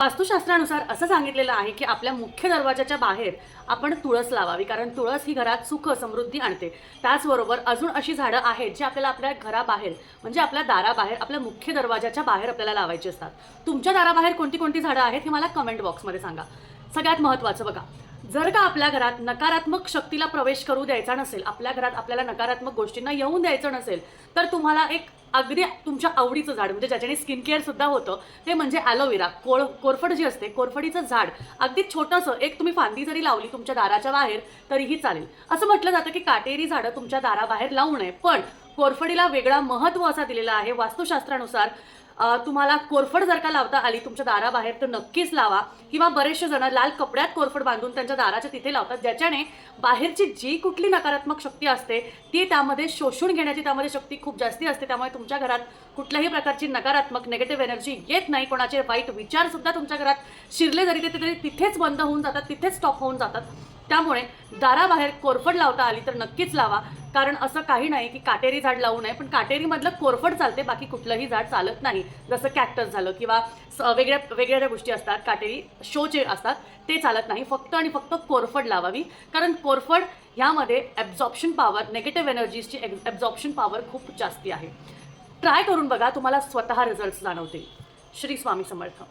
वास्तुशास्त्रानुसार असं सांगितलेलं आहे की आपल्या मुख्य दरवाजाच्या बाहेर आपण तुळस लावावी कारण तुळस ही घरात सुख समृद्धी आणते. त्याचबरोबर अजून अशी झाडं आहेत जी आपल्याला आपल्या घराबाहेर म्हणजे आपल्या दाराबाहेर आपल्या मुख्य दरवाजाच्या बाहेर आपल्याला लावायची असतात. तुमच्या दाराबाहेर कोणती कोणती झाडं आहेत हे मला कमेंट बॉक्समध्ये सांगा. सगळ्यात महत्त्वाचं बघा. जर का आपल्या घरात नकारात्मक शक्तीला प्रवेश करू द्यायचा नसेल आपल्या घरात आपल्याला नकारात्मक गोष्टींना येऊन द्यायचं नसेल तर तुम्हाला एक अगदी तुमच्या आवडीचं झाड म्हणजे ज्याच्याने स्किन केअर सुद्धा होतं ते म्हणजे ॲलोवेरा कोळ कोरफड जी असते कोरफडीचं झाड अगदी छोटंसं एक तुम्ही फांदी जरी लावली तुमच्या दाराच्या बाहेर तरीही चालेल. असं म्हटलं जातं की काटेरी झाडं तुमच्या दाराबाहेर लावू नये पण कोरफडीला वेगळा महत्त्व असा दिलेला आहे वास्तुशास्त्रानुसार तुम्हाला कोरफड जर का लावता आली तुमच्या दाराबाहेर तर नक्कीच लावा. किंवा बरेचसे जण लाल कपड्यात कोरफड बांधून त्यांच्या दाराच्या तिथे लावतात ज्याच्याने बाहेरची जी कुठली नकारात्मक शक्ती असते ती त्यामध्ये शोषून घेण्याची त्यामध्ये शक्ती खूप जास्ती असते. त्यामुळे तुमच्या घरात कुठल्याही प्रकारची नकारात्मक नेगेटिव्ह एनर्जी येत नाही. कोणाचे वाईट विचारसुद्धा तुमच्या घरात शिरले जरी ते तरी तिथेच बंद होऊन जातात तिथेच स्टॉप होऊन जातात. त्यामुळे दाराबाहेर कोरफड लावता आली तर नक्कीच लावा. कारण असं काही नाही की काटेरी झाड लावू नये पण काटेरीमधलं कोरफड चालते बाकी कुठलंही झाड चालत नाही. जसं कॅक्टस झालं किंवा स- वेगळ्या गोष्टी असतात काटेरी शोचे असतात ते चालत नाही. फक्त आणि फक्त कोरफड लावावी. कारण कोरफड ह्यामध्ये ॲब्झॉर्प्शन पॉवर नेगेटिव्ह एनर्जीजची ॲब्झॉर्प्शन पॉवर खूप जास्ती आहे. ट्राय करून बघा तुम्हाला स्वतः रिझल्ट जाणवतील. श्री स्वामी समर्थ.